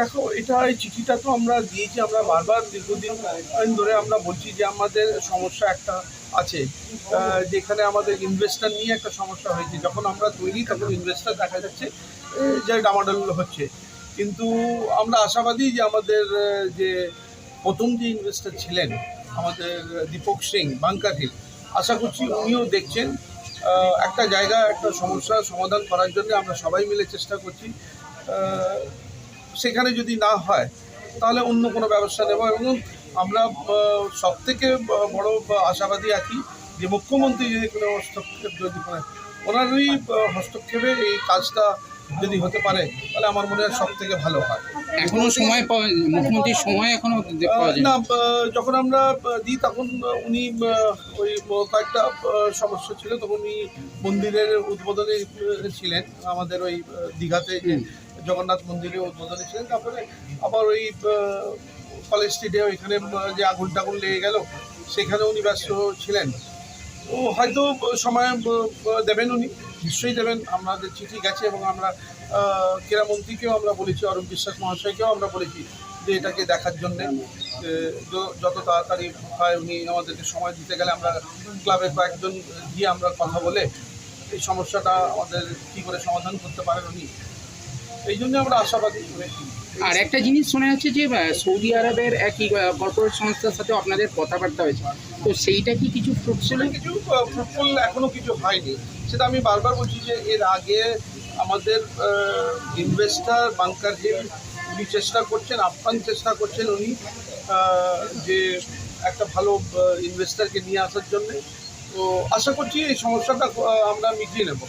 দেখো, এটা এই চিঠিটা তো আমরা দিয়েছি, আমরা বারবার দীর্ঘদিন ধরে আমরা বলছি যে আমাদের সমস্যা একটা আছে। যেখানে আমাদের ইনভেস্টার নিয়ে একটা সমস্যা হয়েছে। যখন আমরা তৈরি, তখন ইনভেস্টার দেখা যাচ্ছে যে ডামাডোল হচ্ছে। কিন্তু আমরা আশাবাদী যে আমাদের যে প্রথম যে ইনভেস্টার ছিলেন, আমাদের দীপক সিং বাংকাটিল, আশা করছি উনিও দেখছেন। একটা জায়গা, একটা সমস্যার সমাধান করার জন্য আমরা সবাই মিলে চেষ্টা করছি। সেখানে যদি না হয় তাহলে অন্য কোনো ব্যবস্থা নেব। এবং আমরা সব থেকে বড় আশাবাদী আছি যে মুখ্যমন্ত্রী যদি কোনো হস্তক্ষেপ যদি করে ওনারই হস্তক্ষেপে এই কাজটা যদি হতে পারে তাহলে আমার মনে হয় সব থেকে ভালো হয়। এখনও সময় পাওয়া মুখ্যমন্ত্রীর সময় এখনও না যখন আমরা দিই তখন উনি ওই কয়েকটা সমস্যা ছিল তখন উনি মন্দিরের উদ্বোধনে ছিলেন আমাদের ওই দীঘাতে জগন্নাথ মন্দিরের উদ্বোধনে ছিলেন, তারপরে আবার ওই কলেজ স্ট্রিটে ওইখানে যে আগুন টাগুন লেগে গেল সেখানে উনি ব্যস্ত ছিলেন। ও হয়তো সময় দেবেন উনি, নিশ্চয়ই দেবেন, আমাদের চিঠি গেছে এবং আমরা ক্রীড়ামন্ত্রীকেও আমরা বলেছি অরূপ বিশ্বাস মহাশয়কেও আমরা বলেছি যে এটাকে দেখার জন্যে যত তাড়াতাড়ি হয় উনি আমাদেরকে সময় দিতে গেলে আমরা ক্লাবের কয়েকজন গিয়ে আমরা কথা বলে, এই সমস্যাটা আমাদের কী করে সমাধান করতে পারেন উনি এই জন্য আমরা আশাবাদী। আর একটা জিনিস শোনা যাচ্ছে যে সৌদি আরবের একই কর্পোরেট সংস্থার সাথে আপনাদের কথাবার্তা হয়েছে। তো সেইটা কি কিছু আসলে কিছু ফ্রুটফুল এখনও কিছু হয়নি। সেটা আমি বারবার বলছি যে এর আগে আমাদের ইনভেস্টার বাংকার যে উনি চেষ্টা করছেন আপ্রাণ চেষ্টা করছেন উনি যে একটা ভালো ইনভেস্টারকে নিয়ে আসার জন্য। তো আশা করছি এই সমস্যাটা আমরা মিটিয়ে নেব।